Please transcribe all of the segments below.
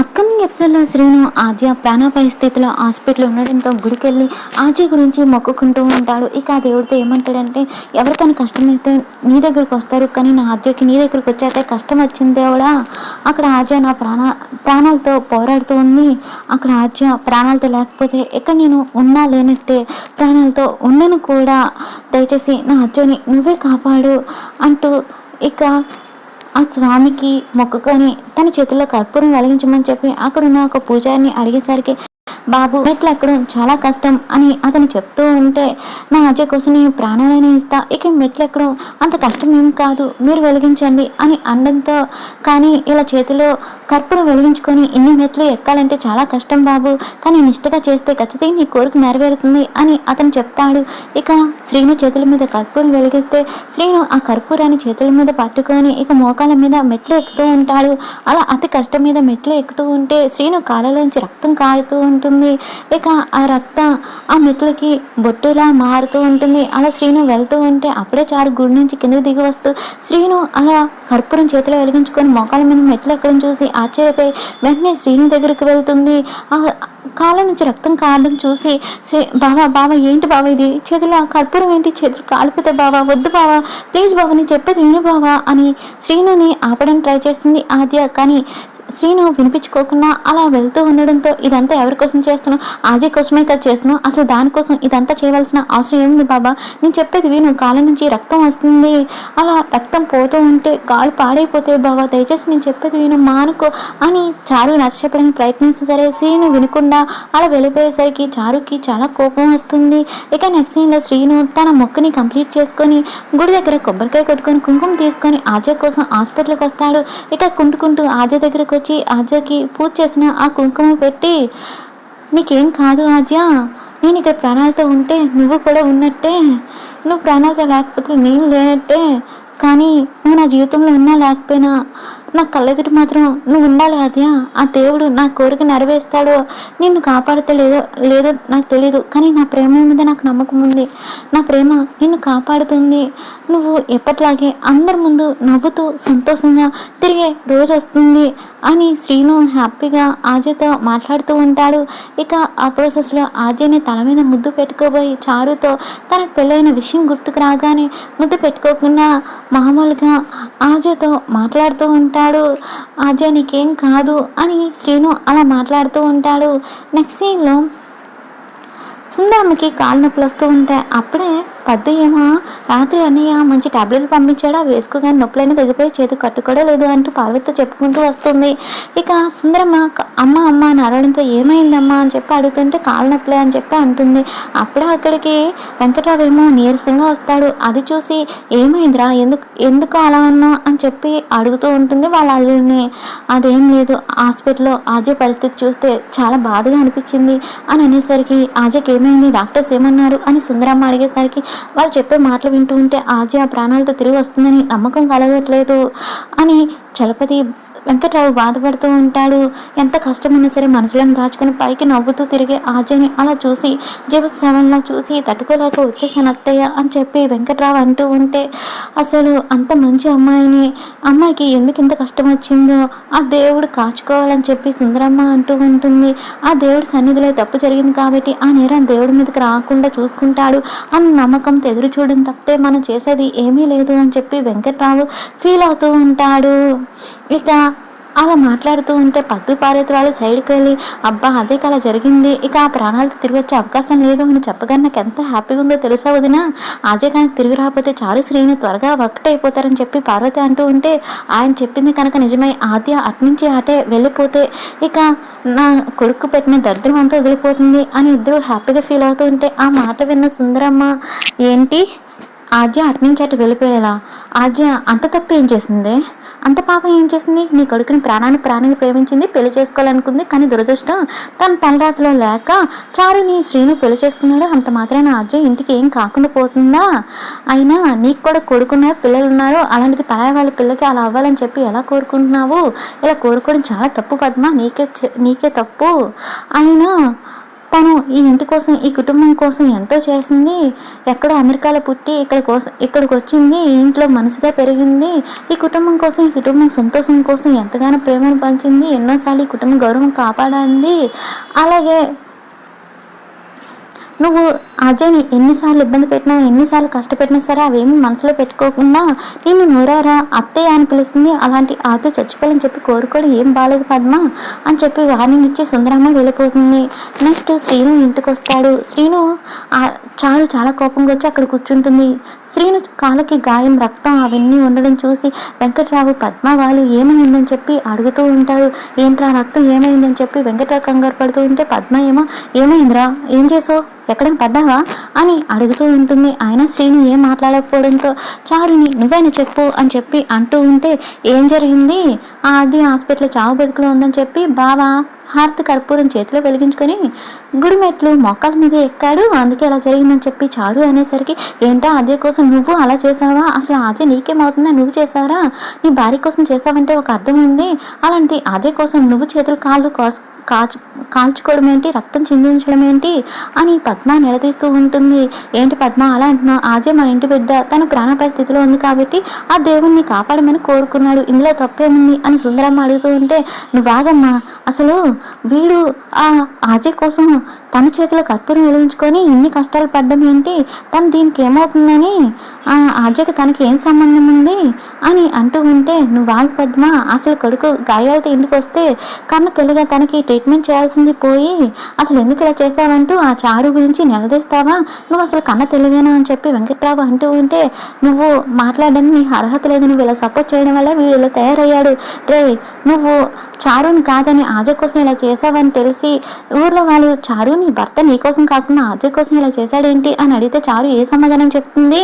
Upcoming ఎపిసోడ్లో శ్రీను ఆద్య ప్రాణాపాయ స్థితిలో హాస్పిటల్ ఉండడంతో గుడికెళ్ళి ఆజీ గురించి మొక్కుకుంటూ ఉంటాడు. ఇక ఆ దేవుడితో ఏమంటాడంటే ఎవరికైనా కష్టం ఇస్తే నీ దగ్గరకు వస్తారు కానీ నా ఆద్యకి నీ దగ్గరకు వచ్చాక కష్టం వచ్చింది దేవుడా అక్కడ ఆద్య నా ప్రాణ ప్రాణాలతో పోరాడుతూ ఉంది. అక్కడ ఆద్య ప్రాణాలతో లేకపోతే ఎక్కడ నేను ఉన్నా లేనట్టే ప్రాణాలతో ఉండను కూడా. దయచేసి నా ఆద్యని నువ్వే కాపాడు అంటూ ఇక ఆ స్వామికి మొక్కుకొని తన చేతిలో కర్పూరం వెలిగించమని చెప్పి అక్కడున్న ఒక పూజారిని అడిగేసరికి బాబు మెట్లు ఎక్కడం చాలా కష్టం అని అతను చెప్తూ ఉంటే నా అజయ్ కోసం నేను ప్రాణాలని ఇస్తా. ఇక మెట్లు ఎక్కడం అంత కష్టం ఏం కాదు. మీరు వెలిగించండి అని అండంతో కానీ ఇలా చేతిలో కర్పూరం వెలిగించుకొని ఇన్ని మెట్లు ఎక్కాలంటే చాలా కష్టం బాబు. కానీ నిష్ఠగా చేస్తే ఖచ్చితంగా నీ కోరిక నెరవేరుతుంది అని అతను చెప్తాడు. ఇక శ్రీను చేతుల మీద కర్పూరం వెలిగిస్తే శ్రీను ఆ కర్పూరాన్ని చేతుల మీద పట్టుకొని ఇక మోకాల మీద మెట్లు ఎక్కుతూ ఉంటాడు. అలా అతి కష్టం మీద మెట్లు ఎక్కుతూ ఉంటే శ్రీను కాళ్ళలోంచి రక్తం కారుతూ ఉంటుంది. ఇక ఆ రక్తం ఆ మెట్లకి బొట్టులా మారుతూ ఉంటుంది. అలా శ్రీను వెళ్తూ ఉంటే అప్పుడే చారు గుడి నుంచి కిందకి దిగి వస్తూ శ్రీను అలా కర్పూరం చేతిలో వెలిగించుకొని మొక్కల మీద మెట్లు ఎక్కడం చూసి ఆశ్చర్యపోయి వెంటనే శ్రీను దగ్గరికి వెళ్తుంది. ఆ కాళ్ళ నుంచి రక్తం కారడం చూసి శ్రీ బావా బావా ఏంటి బావా ఇది? చేతిలో కర్పూరం ఏంటి? చేతులు కాలిపోతే బావా వద్దు బావా ప్లీజ్ బావా నేను చెప్పేది విను బావా అని శ్రీనుని ఆపడానికి ట్రై చేస్తుంది ఆద్య. కానీ శ్రీను వినిపించుకోకుండా అలా వెళ్తూ ఉండడంతో ఇదంతా ఎవరి కోసం చేస్తున్నావు? ఆజయ్ కోసమే కదా చేస్తున్నావు? అసలు దానికోసం ఇదంతా చేయవలసిన అవసరం ఏముంది బాబా? నేను చెప్పేది విను కాళ్ళ నుంచి రక్తం వస్తుంది. అలా రక్తం పోతూ ఉంటే కాళ్ళు పాడైపోతే బాబా దయచేసి నేను చెప్పేది విను మానుకో అని చారు నచ్చ చెప్పడానికి ప్రయత్నిస్తే సరే శ్రీను వినకుండా అలా వెళ్ళిపోయేసరికి చారుకి చాలా కోపం వస్తుంది. ఇక నెక్స్ట్ సీన్లో శ్రీను తన మొక్కుని కంప్లీట్ చేసుకొని గుడి దగ్గర కొబ్బరికాయ కొట్టుకొని కుంకుమ తీసుకొని ఆజయ్ కోసం హాస్పిటల్కి వస్తాడు. ఇక కుంటుకుంటూ ఆజయ్ దగ్గరకు వచ్చి ఆద్యకి పూజ చేసిన ఆ కుంకుమ పెట్టి నీకేం కాదు ఆద్య నేను ఇక్కడ ప్రాణాలతో ఉంటే నువ్వు కూడా ఉన్నట్టే. నువ్వు ప్రాణాలతో లేకపోతే నేను లేనట్టే. కానీ నువ్వు నా జీవితంలో ఉన్నా లేకపోయినా నా కళ్ళెదుటి మాత్రం నువ్వు ఉండాలి అదే ఆ దేవుడు నా కోరిక నెరవేరుస్తాడో నిన్ను కాపాడతలేదో లేదో నాకు తెలియదు కానీ నా ప్రేమ మీద నాకు నమ్మకం ఉంది. నా ప్రేమ నిన్ను కాపాడుతుంది. నువ్వు ఎప్పట్లాగే అందరి ముందు నవ్వుతూ సంతోషంగా తిరిగే రోజు వస్తుంది. అని శ్రీను హ్యాపీగా ఆజయ్తో మాట్లాడుతూ ఉంటాడు. ఇక ఆ ప్రాసెస్లో ఆజయ్ని తన మీద ముద్దు పెట్టుకోబోయి చారుతో తనకు పెళ్ళైన విషయం గుర్తుకు రాగానే ముద్దు పెట్టుకోకుండా మామూలుగా ఆజయ్తో మాట్లాడుతూ ఉంటాడు. ఆజయ్ నీకేం కాదు అని శ్రీను అలా మాట్లాడుతూ ఉంటాడు. నెక్స్ట్ సీన్లో సుందరమ్మకి కాళ్ళు నొప్పులు వస్తూ ఉంటాయి. అప్పుడే పెద్ద ఏమో రాత్రి అన్నయ్య మంచి టాబ్లెట్లు పంపించాడా? వేసుకోగానే నొప్పులైనా తగ్గిపోయి చేతి కట్టుకోవడం లేదు అంటూ పార్వతితో చెప్పుకుంటూ వస్తుంది. ఇక సుందరమ్మ అమ్మ అమ్మ అని అరవడంతో ఏమైందమ్మా? అని చెప్పి అడుగుతుంటే కాలు నొప్పులే అని చెప్పి అంటుంది. అప్పుడే అక్కడికి వెంకట్రావు ఏమో నీరసంగా వస్తాడు. అది చూసి ఏమైందిరా? ఎందుకు ఎందుకు అలా అన్నా అని చెప్పి అడుగుతూ ఉంటుంది వాళ్ళ అల్లుడిని. అదేం లేదు హాస్పిటల్లో ఆజే పరిస్థితి చూస్తే చాలా బాధగా అనిపించింది అని అనేసరికి ఆజయ్కి ఏమైంది? డాక్టర్స్ ఏమన్నారు? అని సుందరమ్మ అడిగేసరికి వాళ్ళు చెప్పే మాటలు వింటూ ఉంటే ఆజయ్ ఆ ప్రాణాలతో తిరిగి వస్తుందని నమ్మకం కలగట్లేదు అని చలపతి వెంకట్రావు బాధపడుతూ ఉంటాడు. ఎంత కష్టమైనా సరే మనసులను దాచుకుని పైకి నవ్వుతూ తిరిగే ఆజయ్ని అలా చూసి జీవశ్రవంలా చూసి తట్టుకోలేక వచ్చేసాను అత్తయ్య అని చెప్పి వెంకట్రావు అంటూ ఉంటే అసలు అంత మంచి అమ్మాయిని అమ్మాయికి ఎందుకు ఇంత కష్టం వచ్చిందో ఆ దేవుడు కాచుకోవాలని చెప్పి సుందరమ్మ అంటూ ఉంటుంది. ఆ దేవుడు సన్నిధిలో తప్పు జరిగింది కాబట్టి ఆ నేరం దేవుడి మీదకి రాకుండా చూసుకుంటాడు అన్న నమ్మకంతో ఎదురు చూడడం తప్పితే మనం చేసేది ఏమీ లేదు అని చెప్పి వెంకట్రావు ఫీల్ అవుతూ ఉంటాడు. ఇక అలా మాట్లాడుతూ ఉంటే పద్దు పారేతి వాళ్ళు సైడ్కి వెళ్ళి అబ్బా అదే కళ జరిగింది. ఇక ఆ ప్రాణాలతో తిరిగి వచ్చే అవకాశం లేదు. అని చెప్పగానే నాకు ఎంత హ్యాపీగా ఉందో తెలుసా వదిన? అజయ్ కనుక తిరిగి రాకపోతే చారు శ్రీని త్వరగా వర్క్ అయిపోతారని చెప్పి పార్వతి అంటూ ఉంటే ఆయన చెప్పింది కనుక నిజమై. ఆద్య అట్నుంచి అటే వెళ్ళిపోతే ఇక నా కొడుకు పెట్టిన దరిద్రం అంతా వదిలిపోతుంది అని ఇద్దరు హ్యాపీగా ఫీల్ అవుతూ ఉంటే ఆ మాట విన్న సుందరమ్మ ఏంటి? ఆద్య అట్నుంచి అటు వెళ్ళిపోయేలా? ఆద్య అంత తప్పు ఏం చేసింది? అంత పాపం ఏం చేసింది నీ కొడుకుని ప్రాణాన్ని ప్రాణాన్ని ప్రేమించింది పెళ్ళి చేసుకోవాలనుకుంది. కానీ దురదృష్టం తన తలరాతలో లేక చారుని శ్రీను పెళ్ళి చేసుకున్నాడు. అంత మాత్రాన అజయ్ ఇంటికి ఏం కాకుండా పోతుందా? అయినా నీకు కూడా కొడుకున్నారు పిల్లలు ఉన్నారు అలాంటిది పరాయి వాళ్ళ పిల్లకి అలా అవ్వాలని చెప్పి ఎలా కోరుకుంటున్నావు? ఇలా కోరుకోవడం చాలా తప్పు పద్మ. నీకే చె- నీకే తప్పు. అయినా తను ఈ ఇంటి కోసం ఈ కుటుంబం కోసం ఎంతో చేసింది. ఎక్కడో అమెరికాలో పుట్టి ఇక్కడ కోసం ఇక్కడికి వచ్చింది. ఈ ఇంట్లో మనసుగా పెరిగింది. ఈ కుటుంబం కోసం ఈ కుటుంబం సంతోషం కోసం ఎంతగానో ప్రేమను పంచింది. ఎన్నోసార్లు ఈ కుటుంబ గౌరవం కాపాడింది. అలాగే నువ్వు అజయ్ని ఎన్నిసార్లు ఇబ్బంది పెట్టినా ఎన్నిసార్లు కష్టపెట్టినా సరే అవేమి మనసులో పెట్టుకోకుండా నేను నూరారా అత్తయ్య అని పిలుస్తుంది. అలాంటి ఆతో చచ్చిపోవాలని చెప్పి కోరుకోవడం ఏం బాగాలేదు పద్మ అని చెప్పి వార్నింగ్ ఇచ్చి సుందరమ్మ వెళ్ళిపోతుంది. నెక్స్ట్ శ్రీను ఇంటికి వస్తాడు శ్రీను చారు చాలా కోపంగా వచ్చి అక్కడ కూర్చుంటుంది. శ్రీను కాళ్ళకి గాయం రక్తం అవన్నీ ఉండడం చూసి వెంకట్రావు పద్మ వాళ్ళు ఏమైందని చెప్పి అడుగుతూ ఉంటారు ఏంట్రా రక్తం ఏమైందని చెప్పి వెంకట్రావు కంగారు పడుతూ ఉంటే పద్మ ఏమో ఏమైందిరా? ఏం చేసావు? ఎక్కడైనా పడ్డావా? అని అడుగుతూ ఉంటుంది. ఆయన శ్రీను ఏం మాట్లాడకపోవడంతో చారుని నువ్వైనా చెప్పు అని చెప్పి అంటూ ఉంటే ఏం జరిగింది? అది హాస్పిటల్లో చావు బతుకులో ఉందని చెప్పి బావా హారతి కర్పూరం చేతిలో వెలిగించుకొని గుడిమెట్లు మొక్కల మీద ఎక్కాడు. అందుకే అలా జరిగిందని చెప్పి చారు అనేసరికి ఏంటో అదే కోసం నువ్వు అలా చేసావా అసలు అదే నీకేమవుతుందా? నువ్వు చేసావరా నీ భార్య కోసం చేసావంటే ఒక అర్థం ఉంది. అలాంటి అదే కోసం నువ్వు చేతులు కాళ్ళు కోసం కాచు కాల్చుకోవడం ఏంటి? రక్తం చిందించడం ఏంటి? అని పద్మ నిలదీస్తూ ఉంటుంది. ఏంటి పద్మ? అలా అంటున్నావు ఆజే మా ఇంటి బిడ్డ. తను ప్రాణాపాయ స్థితిలో ఉంది కాబట్టి ఆ దేవుణ్ణి కాపాడమని కోరుకున్నాడు. ఇందులో తప్పేముంది? అని సుందరమ్మ అడుగుతూ ఉంటే నువ్వాగమ్మా అసలు వీడు ఆ ఆజే కోసం తన చేతిలో కర్పూరం వెలిగించుకొని ఇన్ని కష్టాలు పడ్డం ఏంటి? తను దీనికి ఏమవుతుందని? ఆ ఆజయ్కి తనకి ఏం సంబంధం ఉంది? అని అంటూ ఉంటే నువ్వు ఆగు పద్మ. అసలు కొడుకు గాయాలతో ఇంటికి వస్తే కన్న తెలుగా తనకి ట్రీట్మెంట్ ట్రీట్మెంట్ చేయాల్సింది పోయి అసలు ఎందుకు ఇలా చేసావంటూ ఆ చారు గురించి నిలదీస్తావా? నువ్వు అసలు కన్న తెలివేనా? అని చెప్పి వెంకట్రావు అంటూ ఉంటే నువ్వు మాట్లాడడానికి నీ అర్హత లేదు. నువ్వు ఇలా సపోర్ట్ చేయడం వల్ల వీడు ఇలా తయారయ్యాడు. రే నువ్వు చారుని కాదని ఆజయ్ కోసం ఇలా చేసావని తెలిసి ఊర్లో వాళ్ళు చారు నీ భర్త నీ కోసం కాకుండా ఆజయ్ కోసం ఇలా చేశాడేంటి? అని అడిగితే చారు ఏ సమాధానం చెప్తుంది?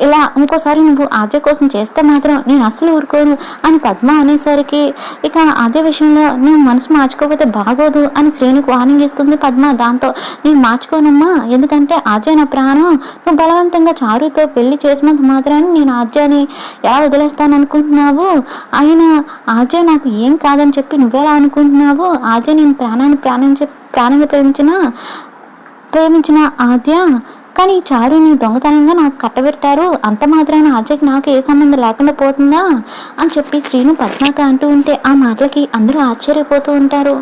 ఇలా ఇంకోసారి నువ్వు ఆజయ్ కోసం చేస్తే మాత్రం నేను అసలు ఊరుకోను అని పద్మ అనేసరికి ఇక అదే విషయంలో నువ్వు మనసు మార్చుకోకపోతే బాగోదు అని శ్రేణుకు వార్నింగ్ ఇస్తుంది పద్మ. దాంతో నేను మార్చుకోనమ్మా. ఎందుకంటే అజయ్ నా ప్రాణం. నువ్వు బలవంతంగా చారుతో పెళ్ళి చేసినంత మాత్రాన్ని నేను అజయ్ని ఎలా వదిలేస్తాను అనుకుంటున్నావు అయినా అజయ్ నాకు ఏం కాదని చెప్పి నువ్వెలా అనుకుంటున్నావు? అజయ్ నేను ప్రాణాన్ని ప్రాణం ప్రాణంగా ప్రేమించిన ప్రేమించిన ఆద్య. కానీ ఈ చారుని దొంగతనంగా నాకు కట్టబెట్టారు అంత మాత్రాన అజయ్కి నాకు ఏ సంబంధం లేకుండా పోతుందా? అని చెప్పి శ్రీను పద్మాక అంటూ ఉంటే ఆ మాటలకి అందరూ ఆశ్చర్యపోతూ ఉంటారు.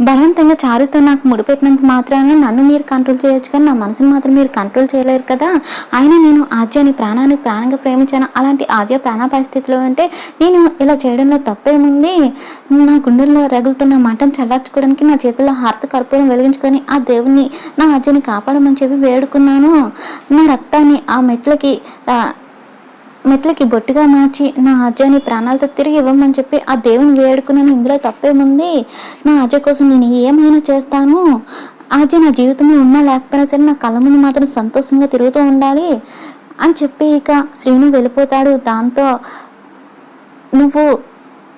బలవంతంగా చారుతో నాకు ముడిపెట్టినంత మాత్రాన నన్ను మీరు కంట్రోల్ చేయొచ్చు కానీ నా మనసును మాత్రం మీరు కంట్రోల్ చేయలేరు కదా. ఆయన నేను ఆద్యాని ప్రాణాన్ని ప్రాణంగా ప్రేమించాను. అలాంటి ఆద్య ప్రాణాపాయ స్థితిలో ఉంటే నేను ఇలా చేయడంలో తప్పేముంది? నా గుండెల్లో రగులుతున్న మంటను చల్లార్చుకోవడానికి నా చేతుల్లో హారత కర్పూరం వెలిగించుకొని ఆ దేవుణ్ణి నా ఆద్యని కాపాడమని చెప్పి వేడుకున్నాను. నా రక్తాన్ని ఆ మెట్లకి మెట్లకి బొట్టుగా మార్చి నా అజయ్ని ప్రాణాలతో తిరిగి ఇవ్వమని చెప్పి ఆ దేవుని వేడుకున్నాను. ఇందులో తప్పేముంది? నా అజయ్ కోసం నేను ఏమైనా చేస్తాను? అజయ్ నా జీవితంలో ఉన్నా లేకపోయినా సరే నా కళ్ళ ముందు మాత్రం సంతోషంగా తిరుగుతూ ఉండాలి అని చెప్పి ఇక శ్రీను వెళ్ళిపోతాడు. దాంతో నువ్వు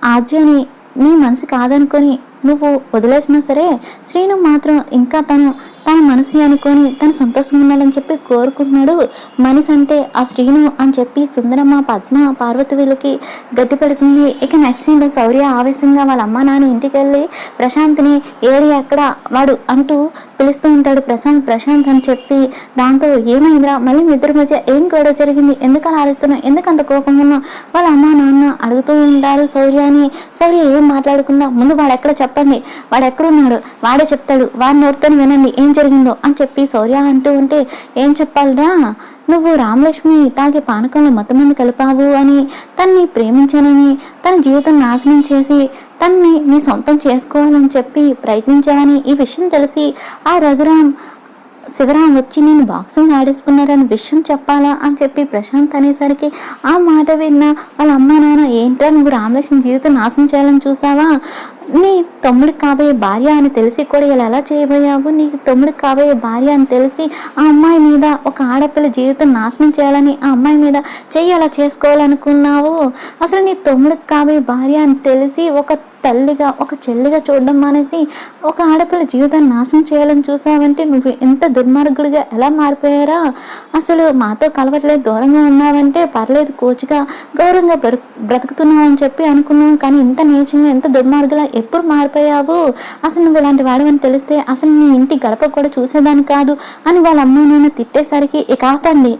ఆజ్యాని నీ మనసు కాదనుకొని నువ్వు వదిలేసినా సరే శ్రీను మాత్రం ఇంకా తను తన మనసి అనుకొని తను సంతోషంగా ఉన్నాడని చెప్పి కోరుకుంటున్నాడు. మనిషి అంటే ఆ శ్రీను అని చెప్పి సుందరమ్మ పద్మ పార్వతి వీళ్ళకి గట్టి పెడుతుంది. ఇక నెక్స్ట్ సీన్లో శౌర్య ఆవేశంగా వాళ్ళ అమ్మ నాన్న ఇంటికి వెళ్ళి ప్రశాంత్ని ఏడి ఎక్కడ వాడు అంటూ పిలుస్తూ ఉంటాడు. ప్రశాంత్ ప్రశాంత్ అని చెప్పి దాంతో ఏమైందిరా? మళ్ళీ మీ ఇద్దరి మధ్య ఏం గొడవ జరిగింది? ఎందుకు అలా అరుస్తున్నావు ఎందుకు అంత కోపంగా వాళ్ళ అమ్మ నాన్న అడుగుతూ ఉంటారు శౌర్యని. శౌర్య ఏం మాట్లాడకుండా ముందు వాడు ఎక్కడ చెప్పండి? వాడు ఎక్కడున్నాడు? వాడే చెప్తాడు. వాడి నోటితో వినండి. ఏం జరిగిందో అని చెప్పి శౌర్య అంటూ ఉంటే ఏం చెప్పాలిరా? నువ్వు రామలక్ష్మి తాగే పానకంలో మొత్తం మంది కలిపావు అని తన్ని ప్రేమించానని తన జీవితం నాశనం చేసి తన్ని నీ సొంతం చేసుకోవాలని చెప్పి ప్రయత్నించావని ఈ విషయం తెలిసి ఆ రఘురామ్ శివరాం వచ్చి నేను బాక్సింగ్ ఆడేసుకున్నారని విషయం చెప్పాలా? అని చెప్పి ప్రశాంత్ అనేసరికి ఆ మాట విన్న వాళ్ళ అమ్మ నాన్న ఏంట్రా నువ్వు రామలక్ష్మి జీవితం నాశనం చేయాలని చూసావా? నీ తమ్ముడికి కాబోయే భార్య అని తెలిసి కూడా ఇలా ఎలా చేయబోయావు? నీ తమ్ముడికి కాబోయే భార్య అని తెలిసి ఆ అమ్మాయి మీద ఒక ఆడపిల్ల జీవితం నాశనం చేయాలని ఆ అమ్మాయి మీద చెయ్యి అలా చేసుకోవాలనుకున్నావు? అసలు నీ తమ్ముడికి కాబోయే భార్య అని తెలిసి ఒక తల్లిగా ఒక చెల్లిగా చూడడం మానేసి ఒక ఆడపిల్ల జీవితాన్ని నాశనం చేయాలని చూసావంటే నువ్వు ఎంత దుర్మార్గుడిగా ఎలా మారిపోయారా? అసలు మాతో కలవట్లేదు దూరంగా ఉన్నావంటే పర్లేదు కోచ్గా గౌరవంగా బ్రతుకుతున్నావు అని చెప్పి అనుకున్నాం. కానీ ఇంత నీచంగా ఎంత దుర్మార్గులా ఎప్పుడు మారిపోయావు? అసలు నువ్వు ఇలాంటి వాడవని తెలిస్తే అసలు నీ ఇంటి గడప కూడా చూసేదాన్ని కాదు అని వాళ్ళ అమ్మ నేను తిట్టేసరికి ఇక ఆపండి.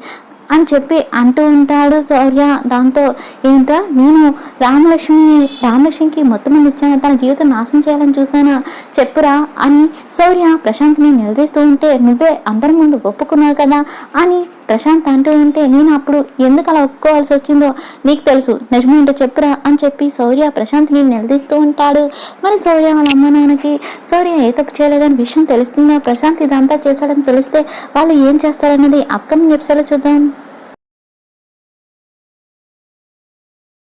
అని చెప్పి అంటూ ఉంటాడు శౌర్య దాంతో ఏంట్రా నేను రామలక్ష్మి రామలక్ష్మికి మొత్తం మంది ఇచ్చాను తన జీవితం నాశనం చేయాలని చూసానా చెప్పురా అని శౌర్య ప్రశాంత్ని నిలదీస్తూ ఉంటే నువ్వే అందరి ముందు ఒప్పుకున్నావు కదా అని ప్రశాంత్ అంటూ ఉంటే నేను అప్పుడు ఎందుకు అలా ఒప్పుకోవాల్సి వచ్చిందో నీకు తెలుసు. నిజమేంటో చెప్పురా అని చెప్పి శౌర్య ప్రశాంత్ని నిలదీస్తూ ఉంటాడు. మరి శౌర్య వాళ్ళ అమ్మ నాన్నకి శౌర్య ఏ తప్పు చేయలేదని విషయం తెలుస్తుందా? ప్రశాంత్ ఇదంతా చేశాడని తెలిస్తే వాళ్ళు ఏం చేస్తారన్నది అప్కమింగ్ ఎపిసోడ్లో చూద్దాం.